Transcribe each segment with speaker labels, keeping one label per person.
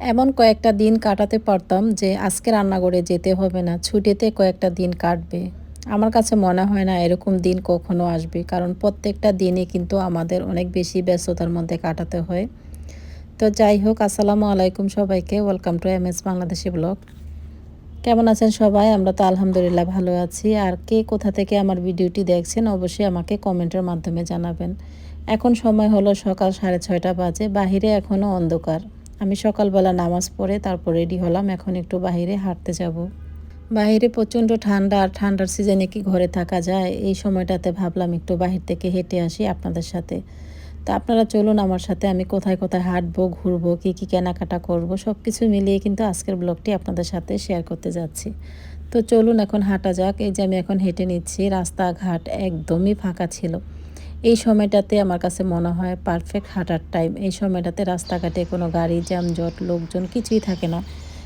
Speaker 1: এমন কয়েকটা দিন কাটাতে পারতাম যে আজকে রান্না করে যেতে হবে না, ছুটিতে কয়েকটা দিন কাটবে। আমার কাছে মনে হয় না এরকম দিন কখনো আসবে, কারণ প্রত্যেকটা দিনই কিন্তু আমাদের অনেক বেশি ব্যস্ততার মধ্যে কাটাতে হয়। তো যাই হোক, আসসালামু আলাইকুম সবাইকে, welcome to M S Bangladeshi blog. কেমন আছেন সবাই? আমরা তো আলহামদুলিল্লাহ ভালো আছি। আর কে কোথা থেকে আমার ভিডিওটি দেখছেন অবশ্যই আমাকে কমেন্টের মাধ্যমে জানাবেন। এখন সময় হলো সকাল সাড়ে ছয়টা বাজে, বাহিরে এখনও অন্ধকার। আমি সকালবেলা নামাজ পড়ে তারপর রেডি হলাম, এখন একটু বাহিরে হাঁটতে যাব। বাহিরে প্রচণ্ড ঠান্ডা আর ঠান্ডার সিজনে কি ঘরে থাকা যায়, এই সময়টাতে ভাবলাম একটু বাহির থেকে হেঁটে আসি আপনাদের সাথে। তা আপনারা চলুন আমার সাথে, আমি কোথায় কোথায় হাঁটবো, ঘুরবো, কী কী কেনাকাটা করব সব কিছু মিলিয়ে কিন্তু আজকের ব্লগটি আপনাদের সাথে শেয়ার করতে যাচ্ছি। তো চলুন এখন হাঁটা যাক, এই যে আমি এখন হেঁটে নিচ্ছি, রাস্তাঘাট একদমই ফাঁকা ছিল। এই সময়টাতে আমার কাছে মনে হয় পারফেক্ট হাঁটার টাইম এই সময়টাতে রাস্তাঘাটে কোনো গাড়ি যানজট, লোকজন কিছুই থাকে না।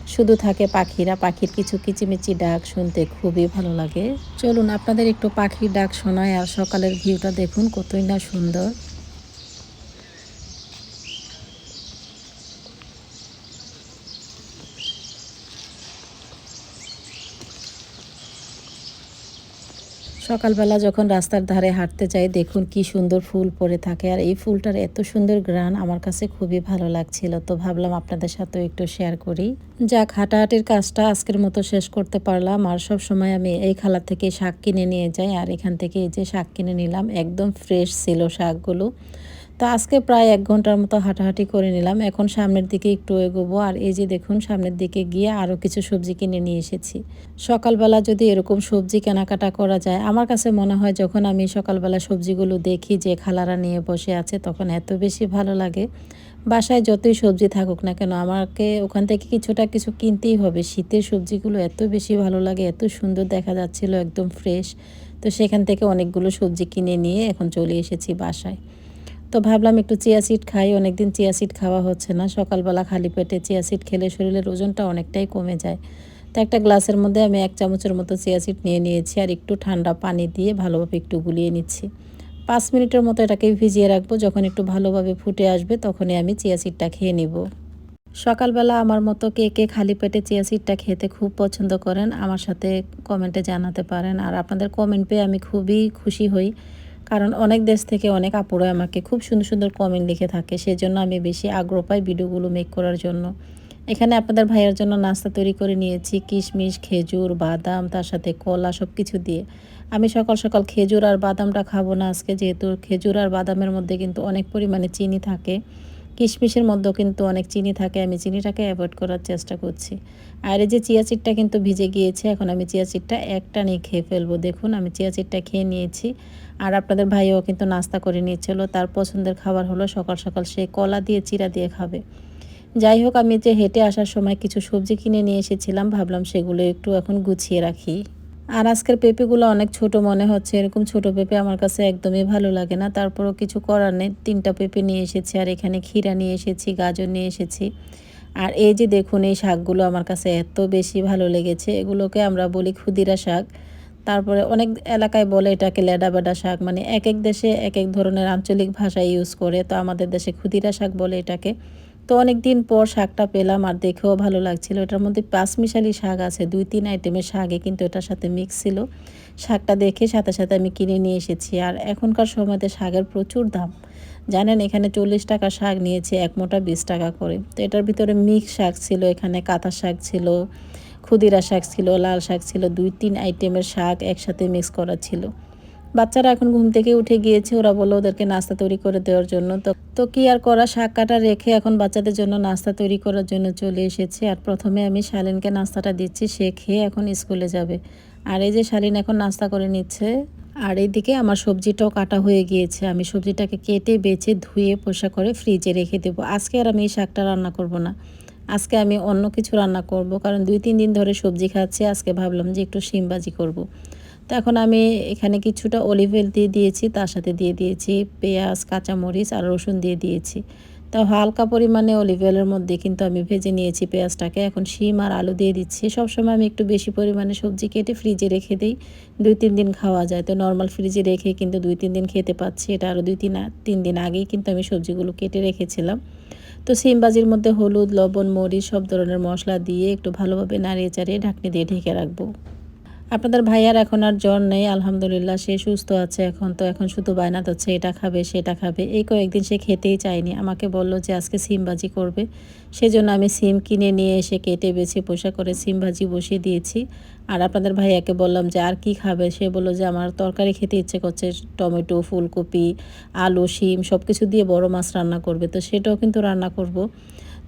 Speaker 1: শুধু থাকে পাখিরা, পাখির কিছু কিচিমিচি ডাক শুনতে খুবই ভালো লাগে। চলুন আপনাদের একটু পাখির ডাক শোনায় আর সকালের ভিউটা দেখুন কতই না সুন্দর। সকালবেলা যখন রাস্তার ধারে হাঁটতে যাই, দেখুন কি সুন্দর ফুল পড়ে থাকে। আর এই ফুলটার এত সুন্দর গ্রান আমার কাছে খুবই ভালো লাগছিল। তো ভাবলাম আপনাদের সাথেও একটু শেয়ার করি। যাক, হাঁটাহাটির কাজটা আজকের মতো শেষ করতে পারলাম। আর সব সময় আমি এই খালা থেকে শাক কিনে নিয়ে যাই। আর এখান থেকে এই যে শাক কিনে নিলাম, একদম ফ্রেশ ছিল শাকগুলো। তো আজকে প্রায় এক ঘণ্টার মতো হাঁটাহাঁটি করে নিলাম। এখন সামনের দিকে একটু এগোবো। আর এই যে দেখুন, সামনের দিকে গিয়ে আরও কিছু সবজি কিনে নিয়ে এসেছি। সকালবেলা যদি এরকম সবজি কেনাকাটা করা যায়, আমার কাছে মনে হয় যখন আমি সকালবেলা সবজিগুলো দেখি যে খালারা নিয়ে বসে আছে, তখন এত বেশি ভালো লাগে। বাসায় যতই সবজি থাকুক না কেন, আমাকে ওখান থেকে কিছুটা কিছু কিনতেই হবে। শীতের সবজিগুলো এত বেশি ভালো লাগে, এত সুন্দর দেখা যাচ্ছিল, একদম ফ্রেশ। তো সেখান থেকে অনেকগুলো সবজি কিনে নিয়ে এখন চলে এসেছি বাসায়। তো ভাবলাম একটু চিয়া সিড খাই, অনেকদিন চিয়া সিড খাওয়া হচ্ছে না। সকালবেলা খালি পেটে চিয়া সিড খেলে শরীরের ওজনটা অনেকটাই কমে যায়। তো একটা গ্লাসের মধ্যে আমি এক চামচের মতো চিয়া সিড নিয়ে নিয়েছি আর একটু ঠান্ডা পানি দিয়ে ভালোভাবে একটু গুলিয়ে নিচ্ছি। পাঁচ মিনিটের মতো এটাকে ভিজিয়ে রাখব, যখন একটু ভালোভাবে ফুটে আসবে তখনই আমি চিয়া সিডটা খেয়ে নিব। সকালবেলা আমার মতো কে কে খালি পেটে চিয়া সিডটা খেতে খুব পছন্দ করেন, আমার সাথে কমেন্টে জানাতে পারেন। আর আপনাদের কমেন্ট পেয়ে আমি খুবই খুশি হই। কারণ অনেক দেশ থেকে অনেক আপুরা আমাকে খুব সুন্দর সুন্দর কমেন্ট লিখে থাকে, সেজন্য আমি বেশি আগ্রহ পাই ভিডিওগুলো মেক করার জন্য। এখানে আপনাদের ভাইয়ের জন্য নাস্তা তৈরি করে নিয়েছি, কিশমিশ, খেজুর, বাদাম, তার সাথে কলা সব কিছু দিয়ে। আমি সকাল সকাল খেজুর আর বাদামটা খাব না আজকে, যেহেতু খেজুর আর বাদামের মধ্যে কিন্তু অনেক পরিমাণে চিনি থাকে। কিশমিশের মধ্যেও কিন্তু অনেক চিনি থাকে। আমি চিনিটাকে অ্যাভয়েড করার চেষ্টা করছি। আর এই যে চিয়া চিটটা কিন্তু ভিজে গিয়েছে, এখন আমি চিয়া চিটটা একটা নিয়ে খেয়ে ফেলব। দেখুন, আমি চিয়া চিটটা খেয়ে নিয়েছি। আর আপনাদের ভাইও কিন্তু নাস্তা করে নিয়েছিল। তার পছন্দের খাবার হলো সকাল সকাল সে কলা দিয়ে, চিরা দিয়ে খাবে। যাই হোক, আমি যে হেঁটে আসার সময় কিছু সবজি কিনে নিয়ে এসেছিলাম, ভাবলাম সেগুলো একটু এখন গুছিয়ে রাখি। আর আজকের পেঁপেগুলো অনেক ছোট মনে হচ্ছে, এরকম ছোট পেঁপে আমার কাছে একদমই ভালো লাগে না। তারপরও কিছু করার নেই, তিনটা পেঁপে নিয়ে এসেছি, আর এখানে ক্ষীরা নিয়ে এসেছি, গাজর নিয়ে এসেছি। আর এই যে দেখুন, এই শাকগুলো আমার কাছে এত বেশি ভালো লেগেছে, এগুলোকে আমরা বলি ক্ষুদিরা শাক। তারপরে অনেক এলাকায় বলে এটাকে লেডা বেডা শাক মানে এক এক দেশে এক এক ধরনের আঞ্চলিক ভাষা ইউজ করে, তো আমাদের দেশে ক্ষুদিরা শাক বলে এটাকে। তো অনেক দিন পর শাকটা পেলাম আর দেখেও ভালো লাগছিল। এটার মধ্যে পাঁচমিশালি শাক আছে, দুই তিন আইটেমের শাকে কিন্তু এটার সাথে মিক্স ছিল। শাকটা দেখে সাথে সাথে আমি কিনে নিয়ে এসেছি আর এখনকার সময়তে শাকের প্রচুর দাম। জানেন এখানে চল্লিশ টাকা শাক নিয়েছে, এক মোটা বিশ টাকা করে। তো এটার ভিতরে মিক্স শাক ছিল, এখানে কাঁথা শাক ছিল ক্ষুদিরা শাক ছিল, লাল শাক ছিল, দুই তিন আইটেমের শাক একসাথে মিক্স করা ছিল। বাচ্চারা এখন ঘুম থেকে উঠে গিয়েছে, ওরা বলল ওদেরকে নাস্তা তৈরি করে দেওয়ার জন্য। তো তো কি আর করা শাক কাটা রেখে এখন বাচ্চাদের জন্য নাস্তা তৈরি করার জন্য চলে এসেছে। আর প্রথমে আমি শালিনকে নাস্তাটা দিচ্ছি, সে খেয়ে এখন স্কুলে যাবে। আর এই যে শালিন এখন নাস্তা করে নিচ্ছে, আর এইদিকে আমার সবজিটাও কাটা হয়ে গিয়েছে। আমি সবজিটাকে কেটে, বেছে, ধুয়ে, পোষা করে ফ্রিজে রেখে দেবো। আজকে আর আমি এই শাকটা রান্না করব না। আজকে আমি অন্য কিছু রান্না করব, কারণ দুই, তিন দিন ধরে সবজি খাচ্ছি। আজকে ভাবলাম যে একটু শিমবাজি করব। তো এখন আমি এখানে কিছুটা অলিভ অয়েল দিয়ে দিয়েছি, তার সাথে দিয়ে দিয়েছি পেঁয়াজ, কাঁচামরিচ আর রসুন দিয়ে দিয়েছি। তো হালকা পরিমাণে অলিভ অয়েলের মধ্যে কিন্তু আমি ভেজে নিয়েছি পেঁয়াজটাকে। এখন শিম আর আলু দিয়ে দিচ্ছি। সবসময় আমি একটু বেশি পরিমাণে সবজি কেটে ফ্রিজে রেখে দিই। দুই তিন দিন খাওয়া যায়। তো নর্মাল ফ্রিজে রেখে কিন্তু দুই তিন দিন খেতে পাচ্ছি। এটা আরও দুই তিন তিন দিন আগেই কিন্তু আমি সবজিগুলো কেটে রেখেছিলাম। তো সিম ভাজির মধ্যে হলুদ, লবণ, মরিচ সব ধরনের মশলা দিয়ে একটু ভালোভাবে নাড়িয়ে চাড়িয়ে ঢাকনি দিয়ে ঢেকে রাখব। আপনাদের ভাইয়ার এখন আর জ্বর নেই, আলহামদুলিল্লাহ, সে সুস্থ আছে এখন, তো এখন শুধু বায়না হচ্ছে এটা খাবে, সেটা খাবে। এই কয়েকদিন সে খেতেই চায়নি, আমাকে বলল যে আজকে সিম ভাজি করবে, সেজন্য আমি সিম কিনে নিয়ে এসে কেটে বেছে পোষা করে সিম ভাজি বসিয়ে দিয়েছি। আর আপনাদের ভাইয়াকে বললাম যে আর কি খাবে, সে বলল যে আমার তরকারি খেতে ইচ্ছে করছে, টমেটো, ফুলকপি, আলু, শিম সব কিছু দিয়ে বড় মাছ রান্না করবে, তো সেটাও কিন্তু রান্না করব।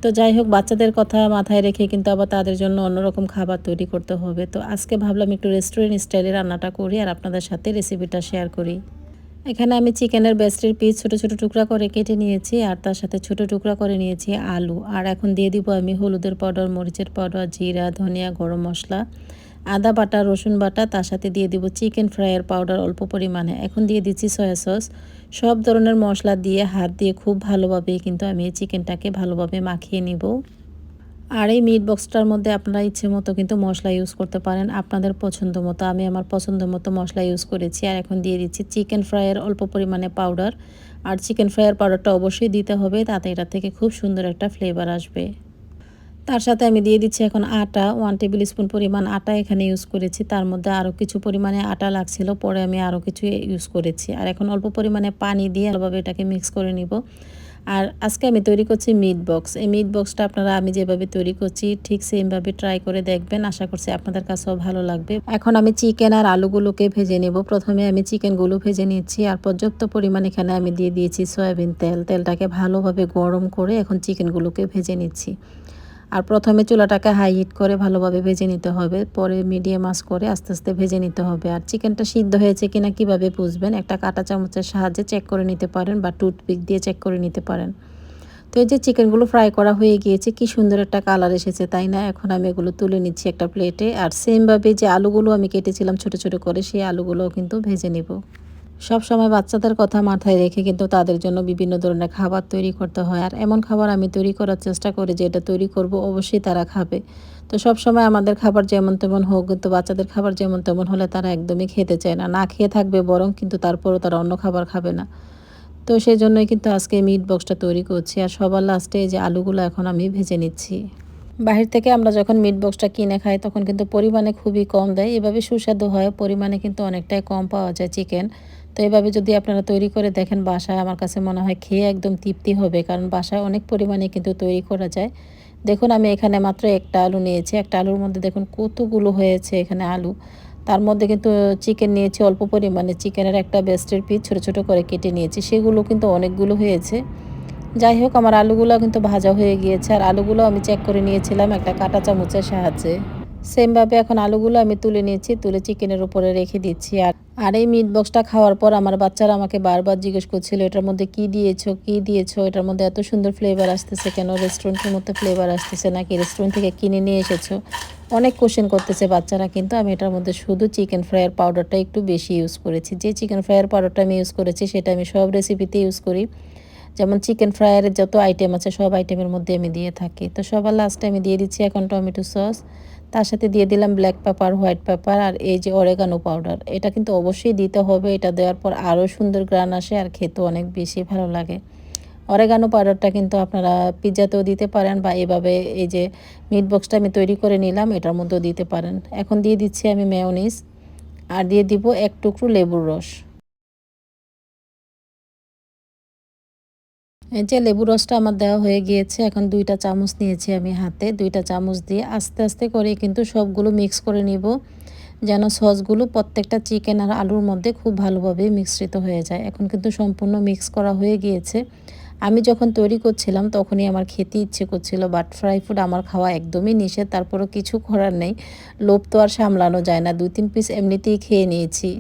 Speaker 1: তো যাই হোক, বাচ্চাদের কথা মাথায় রেখে কিন্তু আবার তাদের জন্য অন্যরকম খাবার তৈরি করতে হবে। তো আজকে ভাবলাম একটু রেস্টুরেন্ট স্টাইলে রান্নাটা করি আর আপনাদের সাথে রেসিপিটা শেয়ার করি। এখানে আমি চিকেনের বেস্টের পিস ছোট ছোট টুকরা করে কেটে নিয়েছি আর তার সাথে ছোট টুকরা করে নিয়েছি আলু। আর এখন দিয়ে দিব আমি হলুদের পাউডার মরিচের পাউডার জিরা, ধনিয়া, গরম মশলা, আদা বাটা, রসুন বাটা, তার সাথে দিয়ে দিব চিকেন ফ্রাইয়ের পাউডার অল্প পরিমাণে। এখন দিয়ে দিচ্ছি সয়া সস সব ধরনের মশলা দিয়ে হাত দিয়ে খুব ভালোভাবে কিন্তু আমি এই চিকেনটাকে ভালোভাবে মাখিয়ে নিব। আর এই মিট বক্সটার মধ্যে আপনারা ইচ্ছে মতো কিন্তু মশলা ইউজ করতে পারেন। আপনাদের পছন্দ মতো, আমি আমার পছন্দ মতো মশলা ইউজ করেছি। আর এখন দিয়ে দিচ্ছি চিকেন ফ্রাইয়ের অল্প পরিমাণে পাউডার আর চিকেন ফ্রাইয়ের পাউডারটা অবশ্যই দিতে হবে, তাতে এটা থেকে খুব সুন্দর একটা ফ্লেভার আসবে। তার সাথে আমি দিয়ে দিচ্ছি এখন আটা ওয়ান টেবিল স্পুন পরিমাণ আটা এখানে ইউজ করেছি। তার মধ্যে আরও কিছু পরিমাণে আটা লাগছিল, পরে আমি আরও কিছু ইউজ করেছি। আর এখন অল্প পরিমাণে পানি দিয়ে ভালোভাবে এটাকে মিক্স করে নিব। আর আজকে আমি তৈরি করছি মিট বক্স এই মিট বক্সটা আপনারা আমি যেভাবে তৈরি করছি, ঠিক সেমভাবে ট্রাই করে দেখবেন। আশা করছি আপনাদের কাছেও ভালো লাগবে। এখন আমি চিকেন আর আলুগুলোকে ভেজে নেব। প্রথমে আমি চিকেনগুলো ভেজে নিচ্ছি। আর পর্যাপ্ত পরিমাণ এখানে আমি দিয়ে দিয়েছি সয়াবিন তেল। তেলটাকে ভালোভাবে গরম করে এখন চিকেনগুলোকে ভেজে নিচ্ছি। আর প্রথমে চুলাটাকে হাই হিট করে ভালোভাবে ভেজে নিতে হবে। পরে মিডিয়াম আঁচ করে আস্তে আস্তে ভেজে নিতে হবে। আর চিকেনটা সিদ্ধ হয়েছে কিনা কীভাবে বুঝবেন? একটা কাঁটা চামচের সাহায্যে চেক করে নিতে পারেন বা টুথপিক দিয়ে চেক করে নিতে পারেন। তো এই যে চিকেনগুলো ফ্রাই করা হয়ে গিয়েছে, কি সুন্দর একটা কালার এসেছে, তাই না? এখন আমি এগুলো তুলে নিচ্ছি একটা প্লেটে আর সেমভাবে যে আলুগুলো আমি কেটেছিলাম ছোট ছোট করে, সেই আলুগুলোও কিন্তু ভেজে নেব। সব সময় বাচ্চাদের কথা মাথায় রেখে কিন্তু তাদের জন্য বিভিন্ন ধরনের খাবার তৈরি করতে হয়। আর এমন খাবার আমি তৈরি করার চেষ্টা করি যে এটা তৈরি করব, অবশ্যই তারা খাবে। তো সব সময় আমাদের খাবার যেমন তেমন হোক কিন্তু বাচ্চাদের খাবার যেমন তেমন হলে তারা একদমই খেতে চায় না। না খেয়ে থাকবে বরং কিন্তু তারপরও তারা অন্য খাবার খাবে না। তো সেই জন্যই কিন্তু আজকে মিট বক্সটা তৈরি করছি। আর সবার লাস্টে এই যে আলুগুলো এখন আমি ভেজে নিচ্ছি। বাহির থেকে আমরা যখন মিট বক্সটা কিনে খাই তখন কিন্তু পরিমাণে খুবই কম দেয়। এভাবে সুস্বাদু হয়, পরিমাণে কিন্তু অনেকটাই কম পাওয়া যায় চিকেন তো এভাবে যদি আপনারা তৈরি করে দেখেন বাসায়, আমার কাছে মনে হয় খেয়ে একদম তৃপ্তি হবে। কারণ বাসায় অনেক পরিমাণে কিন্তু তৈরি করা যায়। দেখুন, আমি এখানে মাত্র একটা আলু নিয়েছি। একটা আলুর মধ্যে দেখুন কতগুলো হয়েছে এখানে আলু। তার মধ্যে কিন্তু চিকেন নিয়েছি, অল্প পরিমাণে। চিকেনের একটা বেস্টের পিস ছোটো ছোটো করে কেটে নিয়েছি। সেগুলো কিন্তু অনেকগুলো হয়েছে। যাই হোক, আমার আলুগুলো কিন্তু ভাজা হয়ে গিয়েছে। আর আলুগুলো আমি চেক করে নিয়েছিলাম একটা কাঁটা চামচের সাহায্যে। সেমভাবে এখন আলুগুলো আমি তুলে নিয়েছি, তুলে চিকেনের উপরে রেখে দিচ্ছি। আর আর এই মিট বক্সটা খাওয়ার পর আমার বাচ্চারা আমাকে বারবার জিজ্ঞেস করছিল, এটার মধ্যে কি দিয়েছ? কি দিয়েছ? এটার মধ্যে এত সুন্দর ফ্লেভার আসতেছে কেন? রেস্টুরেন্টের মধ্যে ফ্লেভার আসতেছে নাকি? রেস্টুরেন্ট থেকে কিনে নিয়ে এসেছ? অনেক কোশ্চেন করতেছে বাচ্চারা, কিন্তু আমি এটার মধ্যে শুধু চিকেন ফ্রাইয়ের পাউডারটা একটু বেশি ইউজ করেছি। যে চিকেন ফ্রাইয়ের পাউডারটা আমি ইউজ করেছি, সেটা আমি সব রেসিপিতে ইউজ করি। যেমন চিকেন ফ্রাইয়ের যত আইটেম আছে, সব আইটেমের মধ্যে আমি দিয়ে থাকি। তো সবার লাস্টে আমি দিয়ে দিচ্ছি এখন টমেটো সস তার সাথে দিয়ে দিলাম ব্ল্যাক পেপার হোয়াইট পেপার আর এই যে অরেগানো পাউডার এটা কিন্তু অবশ্যই দিতে হবে, এটা দেওয়ার পর আরও সুন্দর গ্রান আসে আর খেতে অনেক বেশি ভালো লাগে। অরেগানো পাউডারটা কিন্তু আপনারা পিৎজাতেও দিতে পারেন বা এভাবে এই যে মিট বক্সটা আমি তৈরি করে নিলাম, এটার মধ্যেও দিতে পারেন। এখন দিয়ে দিচ্ছি আমি মেয়নিস আর দিয়ে দিব এক টুকরো লেবুর রস। যে লেবু রসটা আমার দেওয়া হয়ে গিয়েছে, এখন দুইটা চামচ নিয়েছি আমি হাতে। দুইটা চামচ দিয়ে আস্তে আস্তে করে কিন্তু সবগুলো মিক্স করে নিব, যেন সসগুলো প্রত্যেকটা চিকেন আর আলুর মধ্যে খুব ভালোভাবে মিশ্রিত হয়ে যায়। এখন কিন্তু সম্পূর্ণ মিক্স করা হয়ে গিয়েছে। আমি যখন তৈরি করছিলাম তখনই আমার খেতে ইচ্ছে করছিল বাট ফ্রাই ফুড আমার খাওয়া একদমই নিষেধ, তারপরও কিছু করার নেই। লোভ তো আর সামলানো যায় না, দুই তিন পিস এমনিতেই খেয়ে নিয়েছি।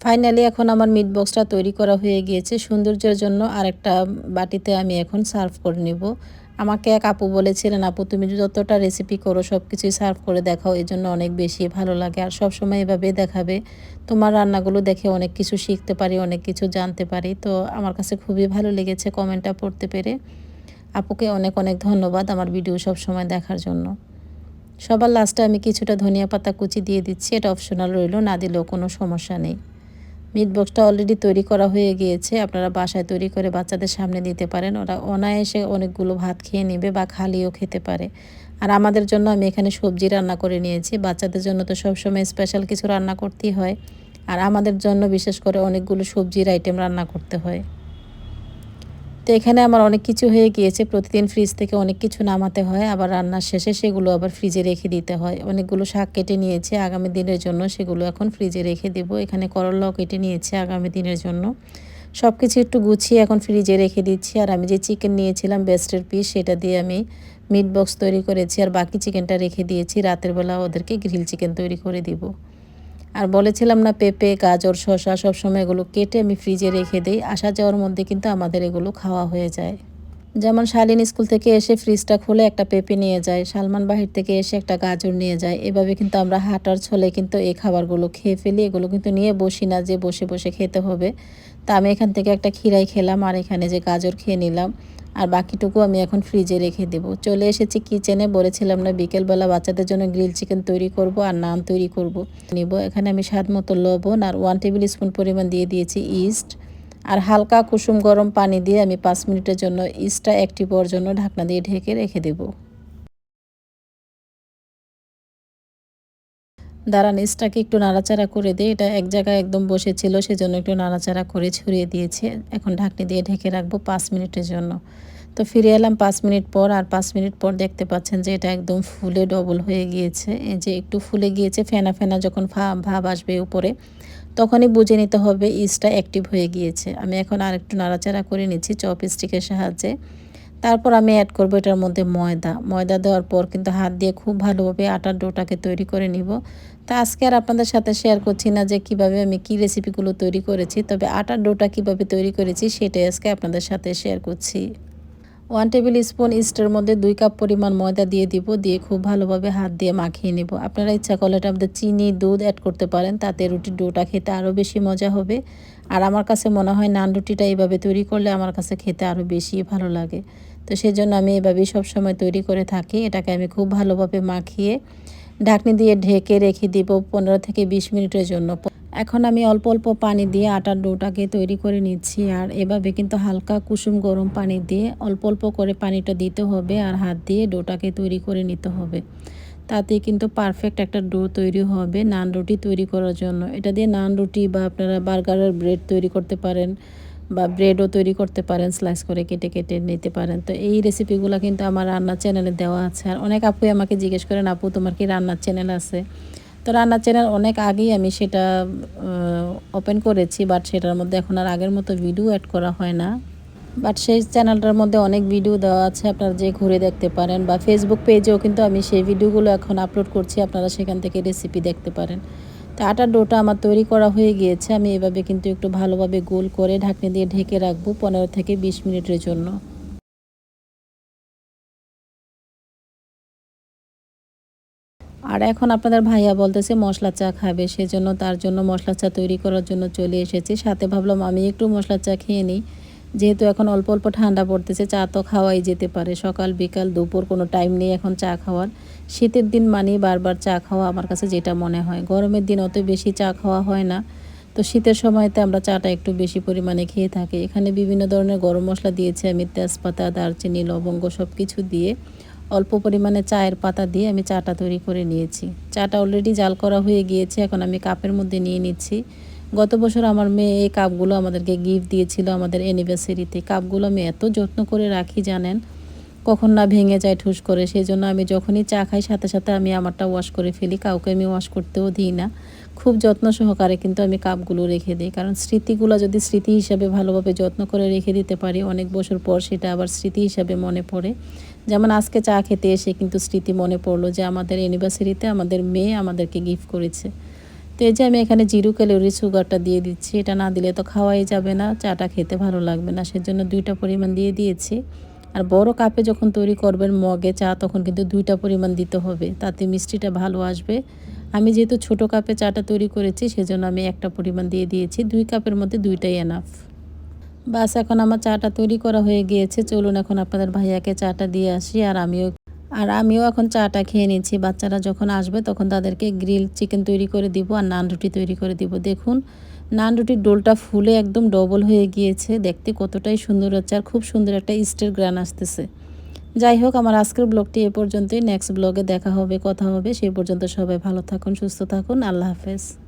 Speaker 1: ফাইনালি এখন আমার মিট বক্সটা তৈরি করা হয়ে গিয়েছে। সৌন্দর্যের জন্য আরেকটা বাটিতে আমি এখন সার্ভ করে নেব। আমাকে এক আপু বলেছিলেন, আপু, তুমি যতটা রেসিপি করো সব কিছুই সার্ভ করে দেখাও। এই জন্য অনেক বেশি ভালো লাগে। আর সব সময় এভাবে দেখাবে। তোমার রান্নাগুলো দেখে অনেক কিছু শিখতে পারি, অনেক কিছু জানতে পারি। তো আমার কাছে খুবই ভালো লেগেছে কমেন্টটা পড়তে পেরে। আপুকে অনেক অনেক ধন্যবাদ আমার ভিডিও সব সময় দেখার জন্য। সবার লাস্টে আমি কিছুটা ধনিয়া পাতা কুচি দিয়ে দিচ্ছি। এটা অপশনাল রইল, না দিলেও কোনো সমস্যা নেই। মিট বক্সটা অলরেডি তৈরি করা হয়ে গিয়েছে। আপনারা বাসায় তৈরি করে বাচ্চাদের সামনে দিতে পারেন। ওরা অনায়াসে অনেকগুলো ভাত খেয়ে নেবে বা খালিও খেতে পারে। আর আমাদের জন্য আমি এখানে সবজি রান্না করে নিয়েছি। বাচ্চাদের জন্য তো সবসময় স্পেশাল কিছু রান্না করতেই হয়। আর আমাদের জন্য বিশেষ করে অনেকগুলো সবজির আইটেম রান্না করতে হয়। তো এখানে আমার অনেক কিছু হয়ে গিয়েছে। প্রতিদিন ফ্রিজ থেকে অনেক কিছু নামাতে হয়, আবার রান্নার শেষে সেগুলো আবার ফ্রিজে রেখে দিতে হয়। অনেকগুলো শাক কেটে নিয়েছি আগামী দিনের জন্য, সেগুলো এখন ফ্রিজে রেখে দেব। এখানে করলাও কেটে নিয়েছি আগামী দিনের জন্য। সব কিছু একটু গুছিয়ে এখন ফ্রিজে রেখে দিচ্ছি। আর আমি যে চিকেন নিয়েছিলাম বেস্টের পিস সেটা দিয়ে আমি মিট বক্স তৈরি করেছি। আর বাকি চিকেনটা রেখে দিয়েছি। রাতের বেলা ওদেরকে গ্রিল চিকেন তৈরি করে দিব। আর বলেছিলাম না পেঁপে, গাজর, শসা সবসময় এগুলো কেটে আমি ফ্রিজে রেখে দিই। আসা যাওয়ার মধ্যে কিন্তু আমাদের এগুলো খাওয়া হয়ে যায়। যেমন শালিন স্কুল থেকে এসে ফ্রিজটা খুলে একটা পেঁপে নিয়ে যায়, সালমান বাহির থেকে এসে একটা গাজর নিয়ে যায়। এভাবে কিন্তু আমরা হাঁটার ছলে কিন্তু এই খাবারগুলো খেয়ে ফেলি, এগুলো কিন্তু নিয়ে বসি না যে বসে বসে খেতে হবে। তা আমি এখান থেকে একটা খিরাই খেলাম আর এখানে যে গাজর খেয়ে নিলাম। আর বাকিটুকু আমি এখন ফ্রিজে রেখে দেব। চলে এসেছি কিচেনে, বলেছিলাম না বিকেলবেলা বাচ্চাদের জন্য গ্রিল চিকেন তৈরি করব আর নান তৈরি করব। নিব। এখানে আমি স্বাদ মতো লবণ আর ওয়ান টেবিল স্পুন পরিমাণ দিয়ে দিয়েছি ইস্ট আর হালকা কুসুম গরম পানি দিয়ে আমি পাঁচ মিনিটের জন্য ইস্টটা অ্যাক্টিভ হওয়ার জন্য ঢাকনা দিয়ে ঢেকে রেখে দেবো। দাঁড়ান ইস্টাকে একটু নাড়াচাড়া করে দিই এটা এক জায়গায় একদম বসেছিল, সেজন্য একটু নাড়াচাড়া করে ছড়িয়ে দিয়েছে। এখন ঢাকনি দিয়ে ঢেকে রাখব পাঁচ মিনিটের জন্য। তো ফিরে এলাম পাঁচ মিনিট পর, আর পাঁচ মিনিট পর দেখতে পাচ্ছেন যে এটা একদম ফুলে ডবল হয়ে গিয়েছে। এই যে একটু ফুলে গিয়েছে, ফেনা ফেনা যখন ভাব আসবে উপরে, তখনই বুঝে নিতে হবে ইস্টটা অ্যাক্টিভ হয়ে গিয়েছে। আমি এখন আর একটু নাড়াচাড়া করে নিচ্ছি চপ স্টিকের সাহায্যে। তারপর আমি অ্যাড করব এটার মধ্যে ময়দা। ময়দা দেওয়ার পর কিন্তু হাত দিয়ে খুব ভালোভাবে আটার ডোটাকে তৈরি করে নিব। তা আজকে আর আপনাদের সাথে শেয়ার করছি না যে কীভাবে আমি কি রেসিপিগুলো তৈরি করেছি, তবে আটার ডোটা কীভাবে তৈরি করেছি সেটাই আজকে আপনাদের সাথে শেয়ার করছি। ওয়ান টেবিল স্পুন ইস্টের মধ্যে দুই কাপ পরিমাণ ময়দা দিয়ে দিব, দিয়ে খুব ভালোভাবে হাত দিয়ে মাখিয়ে নেব। আপনারা ইচ্ছা করলে এটার মধ্যে চিনি, দুধ অ্যাড করতে পারেন, তাতে রুটির ডোটা খেতে আরও বেশি মজা হবে। আর আমার কাছে মনে হয় নান রুটিটা এইভাবে তৈরি করলে আমার কাছে খেতে আরও বেশি ভালো লাগে। তো সেই জন্য আমি এভাবেই সবসময় তৈরি করে থাকি। এটাকে আমি খুব ভালোভাবে মাখিয়ে ঢাকনি দিয়ে ঢেকে রেখে দিব পনেরো থেকে বিশ মিনিটের জন্য। এখন আমি অল্প অল্প পানি দিয়ে আটার ডোটাকে তৈরি করে নিচ্ছি আর এভাবে কিন্তু হালকা কুসুম গরম পানি দিয়ে অল্প অল্প করে পানিটা দিতে হবে আর হাত দিয়ে ডোটাকে তৈরি করে নিতে হবে। তাতে কিন্তু পারফেক্ট একটা ডো তৈরি হবে নান রুটি তৈরি করার জন্য। এটা দিয়ে নান রুটি বা আপনারা বার্গারের ব্রেড তৈরি করতে পারেন। বা ব্রেডও তৈরি করতে পারেন স্লাইস করে কেটে কেটে নিতে পারেন। তো এই রেসিপিগুলো কিন্তু আমার রান্নার চ্যানেলে দেওয়া আছে। আর অনেক আপুই আমাকে জিজ্ঞেস করেন, আপু, তোমার কি রান্নার চ্যানেল আছে? তো রান্নার চ্যানেল অনেক আগেই আমি সেটা ওপেন করেছি বাট সেটার মধ্যে এখন আর আগের মতো ভিডিও অ্যাড করা হয় না। বাট সেই চ্যানেলটার মধ্যে অনেক ভিডিও দেওয়া আছে, আপনারা যে ঘুরে দেখতে পারেন। বা ফেসবুক পেজেও কিন্তু আমি সেই ভিডিওগুলো এখন আপলোড করছি, আপনারা সেখান থেকে রেসিপি দেখতে পারেন। তো আটার ডোটা আমার তৈরি করা হয়ে গিয়েছে। আমি এভাবে কিন্তু একটু ভালোভাবে গোল করে ঢাকনি দিয়ে ঢেকে রাখব পনেরো থেকে বিশ মিনিটের জন্য। আর এখন আপনাদের ভাইয়া বলতেছে মশলা চা খাবে, সেজন্য তার জন্য মশলা চা তৈরি করার জন্য চলে এসেছি। সাথে ভাবলাম আমি একটু মশলা চা খেয়ে নিই। যেহেতু এখন অল্প অল্প ঠান্ডা পড়তেছে, চা তো খাওয়াই যেতে পারে। সকাল, বিকাল, দুপুর কোনো টাইম নেই এখন চা খাওয়ার। শীতের দিন মানেই বারবার চা খাওয়া আমার কাছে যেটা মনে হয়। গরমের দিন অত বেশি চা খাওয়া হয় না। তো শীতের সময়তে আমরা চাটা একটু বেশি পরিমাণে খেয়ে থাকি। এখানে বিভিন্ন ধরনের গরম মশলা দিয়েছি আমি, তেজপাতা, দারচিনি, লবঙ্গ সব কিছু দিয়ে। অল্প পরিমাণে চায়ের পাতা দিয়ে আমি চাটা তৈরি করে নিয়েছি। চাটা অলরেডি জাল করা হয়ে গিয়েছে, এখন আমি কাপের মধ্যে নিয়ে নিচ্ছি। গত বছর আমার মেয়ে এই কাপগুলো আমাদেরকে গিফট দিয়েছিল আমাদের অ্যানিভার্সারিতে কাপগুলো আমি এত যত্ন করে রাখি, জানেন? কখন না ভেঙে যায় ঠুস করে সেই জন্য আমি যখনই চা খাই সাথে সাথে আমি আমারটা ওয়াশ করে ফেলি। কাউকে আমি ওয়াশ করতেও দিই না। খুব যত্ন সহকারে কিন্তু আমি কাপগুলো রেখে দিই। কারণ স্মৃতিগুলো যদি স্মৃতি হিসাবে ভালোভাবে যত্ন করে রেখে দিতে পারি, অনেক বছর পর সেটা আবার স্মৃতি হিসাবে মনে পড়ে। যেমন আজকে চা খেতে এসে কিন্তু স্মৃতি মনে পড়ল যে আমাদের অ্যানিভার্সারিতে আমাদের মেয়ে আমাদেরকে গিফট করেছে। তো এই যে আমি এখানে জিরো ক্যালোরি সুগারটা দিয়ে দিচ্ছি, এটা না দিলে তো খাওয়াই যাবে না, চাটা খেতে ভালো লাগবে না, সেজন্য দুইটা পরিমাণ দিয়ে দিয়েছি। আর বড় কাপে যখন তৈরি করবেন মগে, চা, তখন কিন্তু দুইটা পরিমাণ দিতে হবে। তাতে মিষ্টিটা ভালো আসবে। আমি যেহেতু ছোট কাপে চাটা তৈরি করেছি, সেজন্য আমি একটা পরিমাণ দিয়ে দিয়েছি। দুই কাপের মধ্যে দুইটাই এনাফ বাস, এখন আমার চাটা তৈরি করা হয়ে গিয়েছে। চলুন এখন আপনাদের ভাইয়াকে চাটা দিয়ে আসি, আর আমিও আর আমিও এখন চাটা খেয়ে নিচ্ছি। বাচ্চারা যখন আসবে, তখন তাদেরকে গ্রিল চিকেন তৈরি করে দিব, আর নান রুটি তৈরি করে দিব। দেখুন নান রুটির ডোলটা ফুলে একদম ডবল হয়ে গিয়েছে। দেখতে কতটাই সুন্দর হচ্ছে আর খুব সুন্দর একটা ইস্টের গ্রান আসতেছে। যাই হোক, আমার আজকের ব্লগটি এ পর্যন্তই। নেক্সট ব্লগে দেখা হবে, কথা হবে। সেই পর্যন্ত সবাই ভালো থাকুন, সুস্থ থাকুন। আল্লাহ হাফেজ।